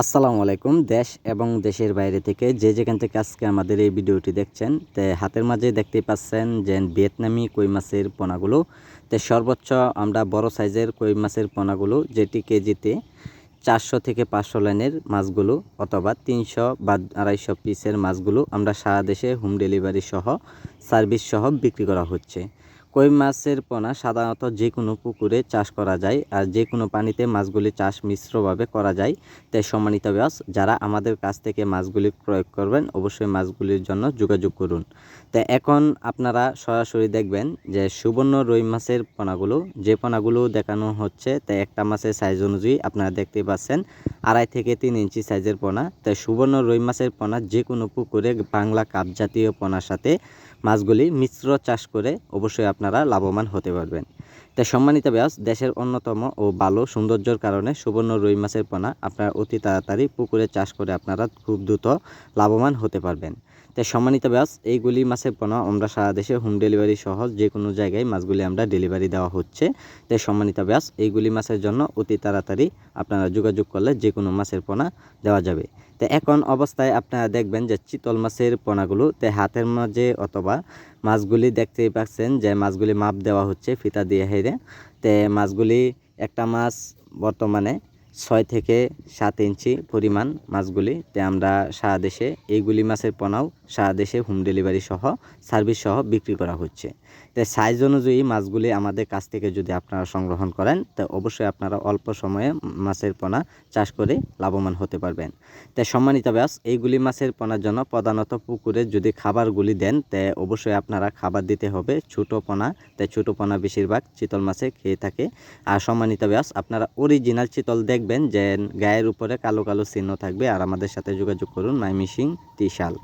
আসসালামু আলাইকুম, দেশ এবং দেশের বাইরে থেকে যে যেখান থেকে আজকে আমাদের এই ভিডিওটি দেখছেন, তে হাতের মাঝে দেখতে পাচ্ছেন যে ভিয়েতনামি কই মাছের পোনাগুলো। তে সর্বোচ্চ আমরা বড় সাইজের কই মাছের পোনাগুলো, যেটি কেজিতে চারশো থেকে পাঁচশো লাইনের মাছগুলো অথবা তিনশো বা আড়াইশো পিসের মাছগুলো আমরা সারা দেশে হোম ডেলিভারি সহ, সার্ভিস সহ বিক্রি করা হচ্ছে। কই মাছের পোনা সাধারণত যে কোনো পুকুরে চাষ করা যায় আর যে কোনো পানিতে মাছগুলি চাষ মিশ্রভাবে করা যায়। তাই সম্মানিত ব্যাস যারা আমাদের কাছ থেকে মাছগুলি ক্রয় করবেন, অবশ্যই মাছগুলির জন্য যোগাযোগ করুন। তাই এখন আপনারা সরাসরি দেখবেন যে সুবর্ণ রুই মাছের পোনাগুলো, যে পোনাগুলো দেখানো হচ্ছে, তাই একটা মাছের সাইজ অনুযায়ী আপনারা দেখতে পাচ্ছেন, আড়াই থেকে তিন ইঞ্চি সাইজের পোনা। তাই সুবর্ণ রুই মাছের পোনা যে কোনো পুকুরে বাংলা কাপ জাতীয় পোনার সাথে মাছগুলি মিশ্র চাষ করে অবশ্যই আপনারা লাভবান হতে পারবেন। তাই সম্মানিত ব্যাস, দেশের অন্যতম ও ভালো সৌন্দর্যের কারণে সুবর্ণ রুই মাছের পোনা আপনারা অতি তাড়াতাড়ি পুকুরে চাষ করে আপনারা খুব দ্রুত লাভবান হতে পারবেন। তাই সম্মানিত ব্যাস এইগুলি মাছের পোনা আমরা সারা দেশে হোম ডেলিভারি সহ যে কোনো জায়গায় মাছগুলি আমরা ডেলিভারি দেওয়া হচ্ছে। তাই সম্মানিত ব্যাস এইগুলি মাছের জন্য অতি তাড়াতাড়ি আপনারা যোগাযোগ করলে যে কোনো মাছের পোনা দেওয়া যাবে। তো এখন অবস্থায় আপনারা দেখবেন যে চিতল মাছের পোনাগুলো, তে হাতের মাঝে অথবা মাছগুলি দেখতেই পাচ্ছেন যে মাছগুলি মাপ দেওয়া হচ্ছে ফিতা দিয়ে হেরে তে মাছগুলি একটা মাছ বর্তমানে ছয় থেকে সাত ইঞ্চি পরিমাণ মাছগুলি আমরা সারা দেশে এইগুলি মাছের পোনাও সারা দেশে হোম ডেলিভারি সহ সার্ভিস সহ বিক্রি করা হচ্ছে। তো সাইজ অনুযায়ী মাছগুলি আমাদের কাছ থেকে যদি আপনারা সংগ্রহণ করেন, তো অবশ্যই আপনারা অল্প সময়ে মাছের পোনা চাষ করে লাভবান হতে পারবেন। তাই সম্মানিত ব্যাস এইগুলি মাছের পোনার জন্য প্রধানত পুকুরে যদি খাবারগুলি দেন, তে অবশ্যই আপনারা খাবার দিতে হবে ছোটো পোনা। তাই ছোটো পোনা বেশিরভাগ চিতল মাছে খেয়ে থাকে। আর সম্মানিত ব্যাস, আপনারা অরিজিনাল চিতল দেখবেন যে গায়ের উপরে কালো কালো চিহ্ন থাকবে আর আমাদের সাথে যোগাযোগ করুন মাইমিসিং ত্রিশাল